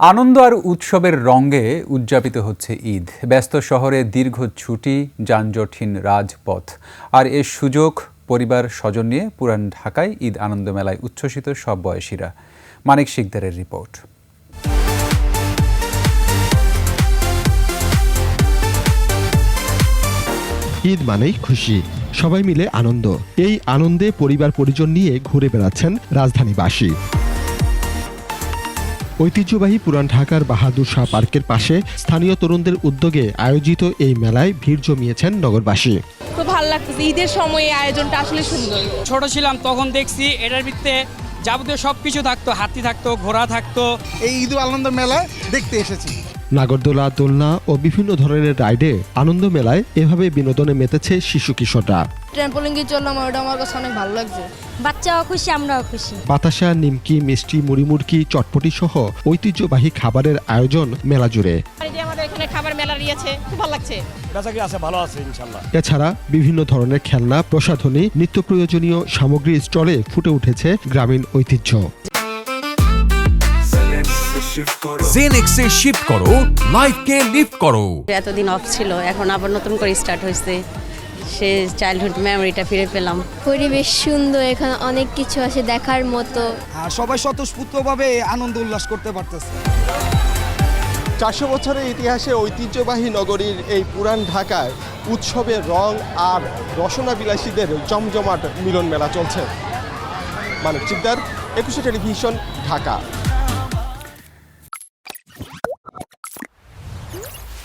আনন্দ আর উৎসবের রঙে উদযাপিত হচ্ছে ঈদ। ব্যস্ত শহরে দীর্ঘ ছুটি যানজটহীন রাজপথ। আর এর সুযোগ পরিবার স্বজন নিয়ে পুরান ঢাকায় ঈদ আনন্দ মেলায় উচ্ছ্বসিত সব বয়সীরা। মানিক শিকদারের রিপোর্ট। ঈদ মানেই খুশি। সবাই মিলে আনন্দ। এই আনন্দে পরিবার পরিজন নিয়ে ঘুরে বেড়াচ্ছেন রাজধানীবাসী। ঐতিহ্যবাহী পুরান ঢাকার বাহাদুর শাহ পার্কের পাশে স্থানীয় তরুণদের উদ্যোগে আয়োজিত এই মেলায় ভিড় জমিয়েছেন নগরবাসী। খুব ভালো লাগতেছে। ঈদের সময় আয়োজনটা আসলে সুন্দর। ছোট ছিলাম তখন দেখছি এটার ভিত্তিতে যাবতীয় সব কিছু থাকতো হাতি থাকতো ঘোড়া থাকতো। এই ঈদ আনন্দ মেলা দেখতে এসেছি। নাগরদোলা দোলনা ও বিভিন্ন ধরনের রাইডে আনন্দ মেলায় এভাবে বিনোদনে মেতেছে শিশু কিশোররা। ট্র্যাম্পোলিংয়ে চললাম ওটা আমার কাছে অনেক ভালো লাগছে। বাচ্চাও খুশি আমরাও খুশি। বাতাসা নিমকি মিষ্টি মুড়িমুড়কি চটপটি সহ ঐতিহ্যবাহী খাবারের আয়োজন মেলা জুড়ে। এখানে খাবার মেলা দিয়েছে খুব ভালো লাগছে। বেচাকি আছে ভালো আছে ইনশাল্লাহ। এছাড়া বিভিন্ন ধরনের খেলনা প্রসাধনী নিত্য প্রয়োজনীয় সামগ্রী স্টলে ফুটে উঠেছে গ্রামীণ ঐতিহ্য। জেনেক্সে শিফট করো লাইফকে লিফট করো। এতদিন অফ ছিল এখন আবার নতুন করে স্টার্ট হয়েছে সে চাইল্ডহুড মেমোরিটা ফিরে পেলাম। পরিবেশ সুন্দর এখানে অনেক কিছু আছে দেখার মতো। আর সবাই স্বতঃস্ফূর্তভাবে আনন্দ উল্লাস করতে পারতেছে। চারশো বছরের ইতিহাসে ঐতিহ্যবাহী নগরীর এই পুরান ঢাকায় উৎসবের রং আর রসনা বিলাসীদের জমজমাট মিলন মেলা চলছে। মানিক চিকদার একুশে টেলিভিশন ঢাকা।